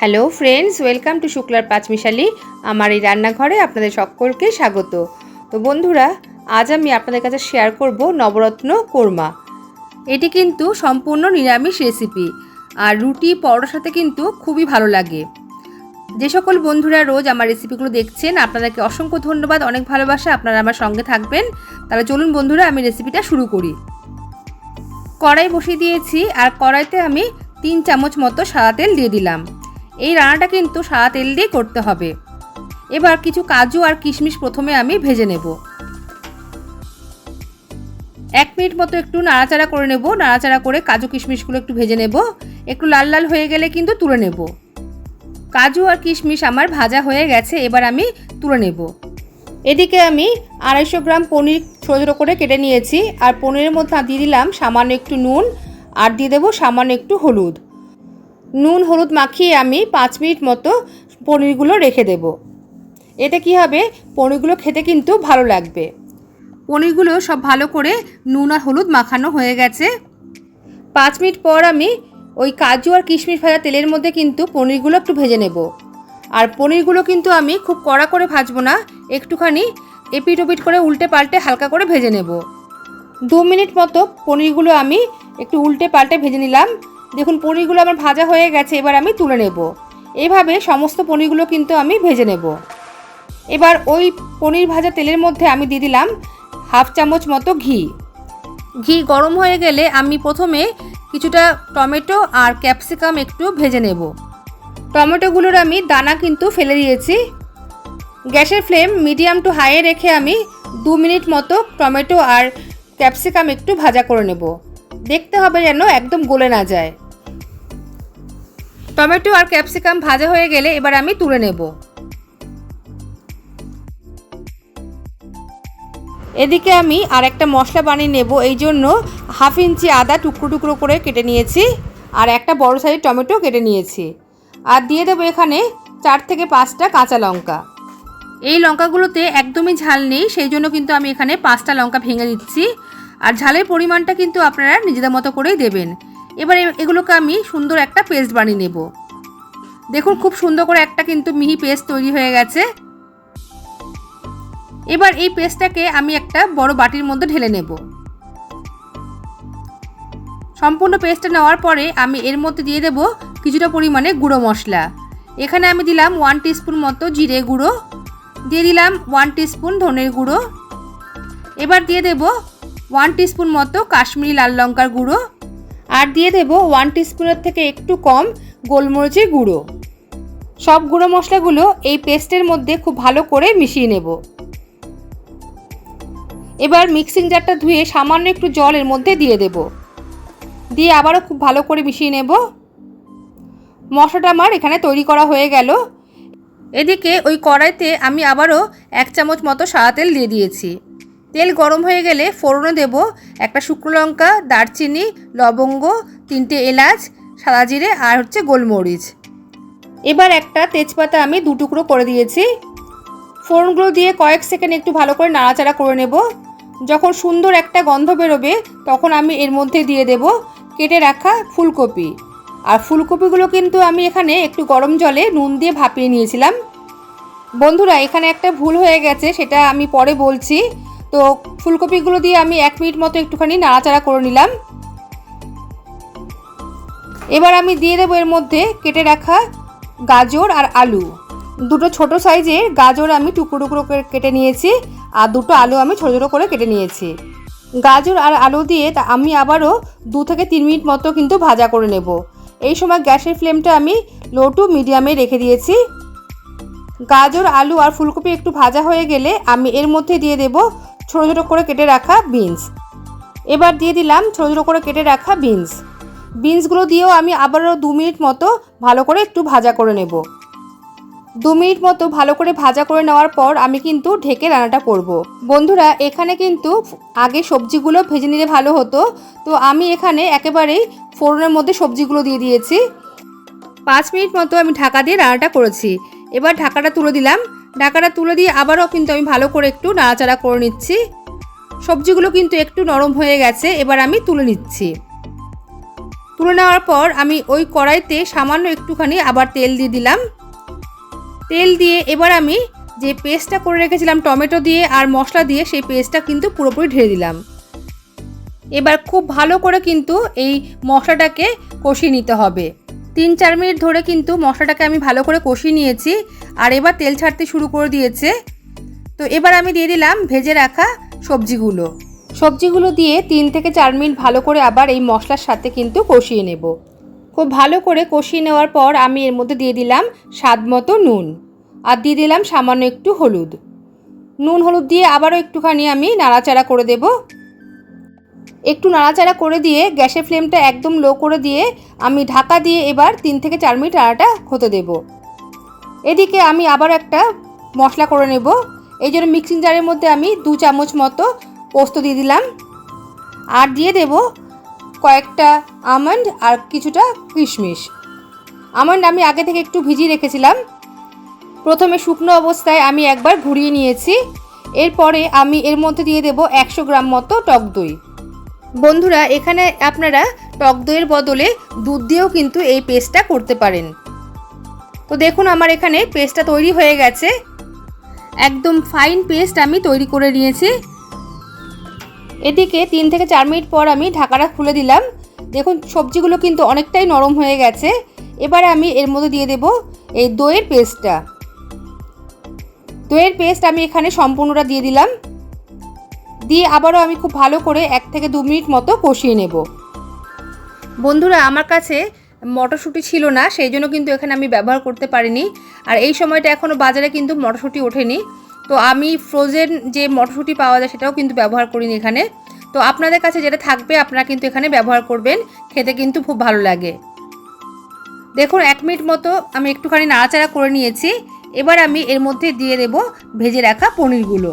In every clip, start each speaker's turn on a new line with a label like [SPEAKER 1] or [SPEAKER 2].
[SPEAKER 1] Hello friends, welcome to শুক্লার পাঁচমিশালি। আমার এই রান্নাঘরে আপনাদের সকলকে স্বাগত। তো বন্ধুরা, আজ আমি আপনাদের কাছে শেয়ার করব নবরত্ন কোরমা। এটি কিন্তু সম্পূর্ণ নিরামিষ রেসিপি আর রুটি, পরোটার সাথে কিন্তু খুবই ভালো লাগে। যে সকল বন্ধুরা রোজ আমার রেসিপিগুলো দেখছেন, আপনাদেরকে অসংখ্য ধন্যবাদ, অনেক ভালোবাসা, আপনারা আমার সঙ্গে থাকবেন। তাহলে চলুন বন্ধুরা, আমি রেসিপিটা শুরু করি। কড়াই বসিয়ে দিয়েছি, আর কড়াইতে আমি তিন চামচ মতো সাদা তেল দিয়ে দিলাম। এই রান্নাটা কিন্তু সাদা তেল দিয়ে করতে হবে। এবার কিছু কাজু আর কিশমিশ প্রথমে আমি ভেজে নেব। এক মিনিট মতো একটু নাড়াচাড়া করে নেব। নাড়াচাড়া করে কাজু কিশমিশগুলো একটু ভেজে নেব। একটু লাল লাল হয়ে গেলে কিন্তু তুলে নেব। কাজু আর কিশমিশ আমার ভাজা হয়ে গেছে, এবার আমি তুলে নেব। এদিকে আমি আড়াইশো গ্রাম পনির ছোটো ছোটো করে কেটে নিয়েছি। আর পনিরের মধ্যে দিয়ে দিলাম সামান্য একটু নুন। আর দিয়ে দেবো সামান্য একটু হলুদ। নুন, হলুদ মাখিয়ে আমি পাঁচ মিনিট মতো পনিরগুলো রেখে দেব। এতে কি হবে? পনিরগুলো খেতে কিন্তু ভালো লাগবে। পনিরগুলো সব ভালো করে নুন আর হলুদ মাখানো হয়ে গেছে। পাঁচ মিনিট পর আমি ওই কাজু আর কিশমিশ ভাজা তেলের মধ্যে কিন্তু পনিরগুলো একটু ভেজে নেব। আর পনিরগুলো কিন্তু আমি খুব কড়া করে ভাজবো না, একটুখানি এপিট ওপিট করে উল্টে পাল্টে হালকা করে ভেজে নেব। দু মিনিট মতো পনিরগুলো আমি একটু উল্টে পাল্টে ভেজে নিলাম। দেখুন, পনিরগুলো আমার ভাজা হয়ে গেছে, এবার আমি তুলে নেব। এইভাবে সমস্ত পনিরগুলো কিন্তু আমি ভেজে নেব। এবার ওই পনির ভাজা তেলের মধ্যে আমি দিয়ে দিলাম হাফ চামচ মতো ঘি। ঘি গরম হয়ে গেলে আমি প্রথমে কিছুটা টমেটো আর ক্যাপসিকাম একটু ভেজে নেব। টমেটোগুলোর আমি দানা কিন্তু ফেলে দিয়েছি। গ্যাসের ফ্লেম মিডিয়াম টু হাইয়ে রেখে আমি দু মিনিট মতো টমেটো আর ক্যাপসিকাম একটু ভাজা করে নেব। দেখতে হবে যেন একদম গলে না যায়। টমেটো আর ক্যাপসিকাম ভাজা হয়ে গেলে এবার আমি তুলে নেব। এদিকে আমি আর একটা মশলা বানিয়ে নেব, এই জন্য হাফ ইঞ্চি আদা টুকরো টুকরো করে কেটে নিয়েছি আর একটা বড় সাইজের টমেটো কেটে নিয়েছি। আর দিয়ে দেবো এখানে চার থেকে পাঁচটা কাঁচা লঙ্কা। এই লঙ্কাগুলোতে একদমই ঝাল নেই, সেই জন্য কিন্তু আমি এখানে পাঁচটা লঙ্কা ভেঙে দিচ্ছি। আর ঝালের পরিমাণটা কিন্তু আপনারা নিজেদের মতো করেই দেবেন। এবার এগুলোকে আমি সুন্দর একটা পেস্ট বানিয়ে নেব। দেখুন খুব সুন্দর করে একটা কিন্তু মিহি পেস্ট তৈরি হয়ে গেছে। এবার এই পেস্টটাকে আমি একটা বড় বাটির মধ্যে ঢেলে নেব। সম্পূর্ণ পেস্টটা নেওয়ার পরে আমি এর মধ্যে দিয়ে দেব কিছুটা পরিমাণে গুঁড়ো মশলা। এখানে আমি দিলাম ওয়ান টিস্পুন মতো জিরে গুঁড়ো। দিয়ে দিলাম ওয়ান টিস্পুন ধনের গুঁড়ো। এবার দিয়ে দেব ওয়ান টিস্পুন মতো কাশ্মীরি লাল লঙ্কার গুঁড়ো আর দিয়ে দেব ওয়ান টিস্পুনের থেকে একটু কম গোলমরিচের গুঁড়ো। সব গুঁড়ো মশলাগুলো এই পেস্টের মধ্যে খুব ভালো করে মিশিয়ে নেব। এবার মিক্সিং জারটা ধুয়ে সামান্য একটু জল এর মধ্যে দিয়ে দেব। দিয়ে আবারও খুব ভালো করে মিশিয়ে নেব। মশলাটা আমার এখানে তৈরি করা হয়ে গেল। এদিকে ওই কড়াইতে আমি আবারও এক চামচ মতো সাদা তেল দিয়ে দিয়েছি। তেল গরম হয়ে গেলে ফোড়নে দেব একটা শুকনো লঙ্কা, দারচিনি, লবঙ্গ, তিনটে এলাচ, সাদা জিরে আর হচ্ছে গোলমরিচ। এবার একটা তেজপাতা আমি দু টুকরো করে দিয়েছি। ফোড়নগুলো দিয়ে কয়েক সেকেন্ড একটু ভালো করে নাড়াচাড়া করে নেব। যখন সুন্দর একটা গন্ধ বেরোবে, তখন আমি এর মধ্যে দিয়ে দেব কেটে রাখা ফুলকপি। আর ফুলকপিগুলো কিন্তু আমি এখানে একটু গরম জলে নুন দিয়ে ভাপিয়ে নিয়েছিলাম। বন্ধুরা, এখানে একটা ভুল হয়ে গেছে, সেটা আমি পরে বলছি। তো ফুলকপিগুলো দিয়ে আমি এক মিনিট মতো একটুখানি নাড়াচাড়া করে নিলাম। এবার আমি দিয়ে দেবো এর মধ্যে কেটে রাখা গাজর আর আলু। দুটো ছোট সাইজের গাজর আমি টুকরো টুকরো করে কেটে নিয়েছি আর দুটো আলু আমি ছোটো ছোটো করে কেটে নিয়েছি। গাজর আর আলু দিয়ে তা আমি আবারও দু থেকে তিন মিনিট মতো কিন্তু ভাজা করে নেব। এই সময় গ্যাসের ফ্লেমটা আমি লো টু মিডিয়ামে রেখে দিয়েছি। গাজর, আলু আর ফুলকপি একটু ভাজা হয়ে গেলে আমি এর মধ্যে দিয়ে দেব ছোটো ছোটো করে কেটে রাখা বিনস এবার দিয়ে দিলাম ছোটো ছোটো করে কেটে রাখা বিনস বিনসগুলো দিয়েও আমি আবারও দু মিনিট মতো ভালো করে একটু ভাজা করে নেব। দু মিনিট মতো ভালো করে ভাজা করে নেওয়ার পর আমি কিন্তু ঢেকে রান্নাটা করব। বন্ধুরা, এখানে কিন্তু আগে সবজিগুলো ভেজে নিলে ভালো হতো। তো আমি এখানে একেবারেই ফোড়নের মধ্যে সবজিগুলো দিয়ে দিয়েছি। পাঁচ মিনিট মতো আমি ঢাকা দিয়ে রান্নাটা করেছি। এবার ঢাকাটা তুলে দিলাম। ঢাকাটা তুলে দিয়ে আবারও কিন্তু আমি ভালো করে একটু নাড়াচাড়া করে নিচ্ছি। সবজিগুলো কিন্তু একটু নরম হয়ে গেছে, এবার আমি তুলে নিচ্ছি। তুলে নেওয়ার পর আমি ওই কড়াইতে সামান্য একটুখানি আবার তেল দিয়ে দিলাম। তেল দিয়ে এবার আমি যে পেস্টটা করে রেখেছিলাম, টমেটো দিয়ে আর মশলা দিয়ে, সেই পেস্টটা কিন্তু পুরোপুরি ঢেলে দিলাম। এবার খুব ভালো করে কিন্তু এই মশলাটাকে কষিয়ে নিতে হবে। তিন চার মিনিট ধরে কিন্তু মশলাটাকে আমি ভালো করে কষিয়ে নিয়েছি আর এবার তেল ছাড়তে শুরু করে দিয়েছে। তো এবার আমি দিয়ে দিলাম ভেজে রাখা সবজিগুলো। সবজিগুলো দিয়ে তিন থেকে চার মিনিট ভালো করে আবার এই মশলার সাথে কিন্তু কষিয়ে নেব। খুব ভালো করে কষিয়ে নেওয়ার পর আমি এর মধ্যে দিয়ে দিলাম স্বাদ মতো নুন আর দিয়ে দিলাম সামান্য একটু হলুদ। নুন হলুদ দিয়ে আবারও একটুখানি আমি নাড়াচাড়া করে দেব। একটু নাড়াচাড়া করে দিয়ে গ্যাসের ফ্লেমটা একদম লো করে দিয়ে আমি ঢাকা দিয়ে এবার তিন থেকে চার মিনিট নাড়াটা হতে দেব। এদিকে আমি আবার একটা মশলা করে নেব। এই জন্য মিক্সিং জারের মধ্যে আমি দু চামচ মতো পোস্ত দিয়ে দিলাম। আর দিয়ে দেব কয়েকটা আমন্ড আর কিছুটা কিশমিশ। আমন্ড আমি আগে থেকে একটু ভিজিয়ে রেখেছিলাম। প্রথমে শুকনো অবস্থায় আমি একবার ঘুরিয়ে নিয়েছি। এরপরে আমি এর মধ্যে দিয়ে দেব একশো গ্রাম মতো টক দই। বন্ধুরা, এখানে আপনারা টক দইয়ের বদলে দুধ দিয়েও কিন্তু এই পেস্টটা করতে পারেন। তো দেখুন, আমার এখানে পেস্টটা তৈরি হয়ে গেছে। একদম ফাইন পেস্ট আমি তৈরি করে নিয়েছি। এদিকে তিন থেকে চার মিনিট পর আমি ঢাকাটা খুলে দিলাম। দেখুন, সবজিগুলো কিন্তু অনেকটাই নরম হয়ে গেছে। এবার আমি এর মধ্যে দিয়ে দেব এই দইয়ের পেস্টটা। দইয়ের পেস্ট আমি এখানে সম্পূর্ণটা দিয়ে দিলাম। দিয়ে আবারও আমি খুব ভালো করে এক থেকে দু মিনিট মতো কষিয়ে নেব। বন্ধুরা, আমার কাছে মটরশুঁটি ছিল না, সেই জন্য কিন্তু এখানে আমি ব্যবহার করতে পারিনি। আর এই সময়টা এখনও বাজারে কিন্তু মটরশুঁটি ওঠেনি। তো আমি ফ্রোজেন যে মটরশুঁটি পাওয়া যায় সেটাও কিন্তু ব্যবহার করিনি এখানে। তো আপনাদের কাছে যেটা থাকবে, আপনারা কিন্তু এখানে ব্যবহার করবেন। খেতে কিন্তু খুব ভালো লাগে। দেখুন, এক মিনিট মতো আমি একটুখানি নাড়াচাড়া করে নিয়েছি। এবার আমি এর মধ্যে দিয়ে দেব ভেজে রাখা পনিরগুলো।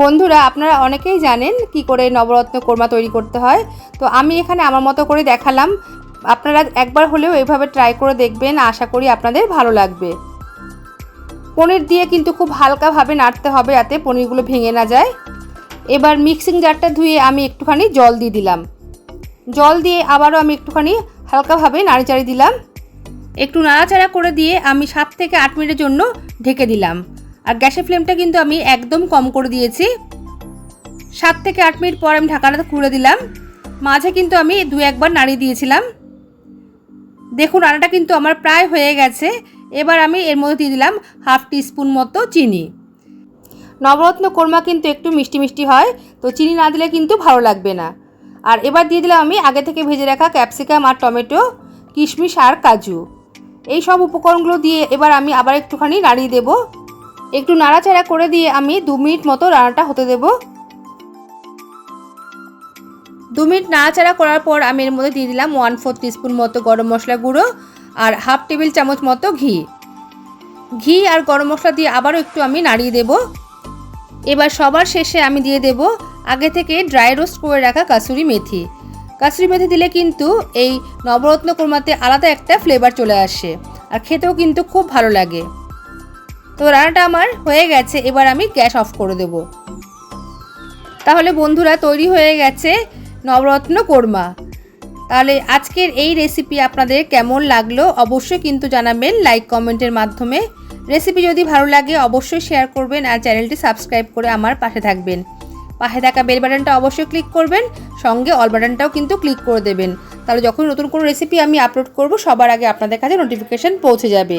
[SPEAKER 1] বন্ধুরা, আপনারা অনেকেই জানেন কি করে নবরত্ন কোরমা তৈরি করতে হয়। তো আমি এখানে আমার মতো করে দেখালাম। আপনারা একবার হলেও এভাবে ট্রাই করে দেখবেন, আশা করি আপনাদের ভালো লাগবে। পনির দিয়ে কিন্তু খুব হালকাভাবে নাড়তে হবে যাতে পনিরগুলো ভেঙে না যায়। এবার মিক্সিং জারটা ধুয়ে আমি একটুখানি জল দিয়ে দিলাম। জল দিয়ে আবারও আমি একটুখানি হালকাভাবে নাড়িচাড়ি দিলাম। একটু নাড়াচাড়া করে দিয়ে আমি সাত থেকে আট মিনিটের জন্য ঢেকে দিলাম। আর গ্যাসের ফ্লেমটা কিন্তু আমি একদম কম করে দিয়েছি। সাত থেকে আট মিনিট পর আমি ঢাকাটা খুলে দিলাম। মাঝে কিন্তু আমি দু একবার নাড়িয়ে দিয়েছিলাম। দেখুন রান্নাটা কিন্তু আমার প্রায় হয়ে গেছে। এবার আমি এর মধ্যে দিয়ে দিলাম হাফ টিস্পুন মতো চিনি। নবরত্ন কোরমা কিন্তু একটু মিষ্টি মিষ্টি হয়, তো চিনি না দিলে কিন্তু ভালো লাগবে না। আর এবার দিয়ে দিলাম আমি আগে থেকে ভেজে রাখা ক্যাপসিকাম আর টমেটো, কিশমিশ আর কাজু। এই সব উপকরণগুলো দিয়ে এবার আমি আবার একটুখানি নাড়িয়ে দেব। একটু নাড়াচাড়া করে দিয়ে আমি দু মিনিট মতো রান্নাটা হতে দেব। দু মিনিট নাড়াচাড়া করার পর আমি এর মধ্যে দিয়ে দিলাম ওয়ান ফোর টিস্পুন মতো গরম মশলা গুঁড়ো আর হাফ টেবিল চামচ মতো ঘি। ঘি আর গরম মশলা দিয়ে আবারও একটু আমি নাড়িয়ে দেব। এবার সবার শেষে আমি দিয়ে দেব আগে থেকে ড্রাই রোস্ট করে রাখা কাসুরি মেথি। কাসুরি মেথি দিলে কিন্তু এই নবরত্ন কোরমাতে আলাদা একটা ফ্লেভার চলে আসে। আর খেতেও কিন্তু খুব ভালো লাগে। তো রান্নাটা আমার হয়ে গেছে, এবার আমি গ্যাস অফ করে দেব। তাহলে বন্ধুরা, তৈরি হয়ে গেছে নবরত্ন কোরমা। তাহলে আজকের এই রেসিপি আপনাদের কেমন লাগল অবশ্যই কিন্তু জানাবেন লাইক কমেন্টের মাধ্যমে। রেসিপি যদি ভালো লাগে অবশ্যই শেয়ার করবেন আর চ্যানেলটি সাবস্ক্রাইব করে আমার পাশে থাকবেন। পাশে থাকা বেল বাটনটা অবশ্যই ক্লিক করবেন, সঙ্গে অল বাটনটাও কিন্তু ক্লিক করে দেবেন। তাহলে যখন নতুন কোনো রেসিপি আমি আপলোড করব, সবার আগে আপনাদের কাছে নোটিফিকেশান পৌঁছে যাবে।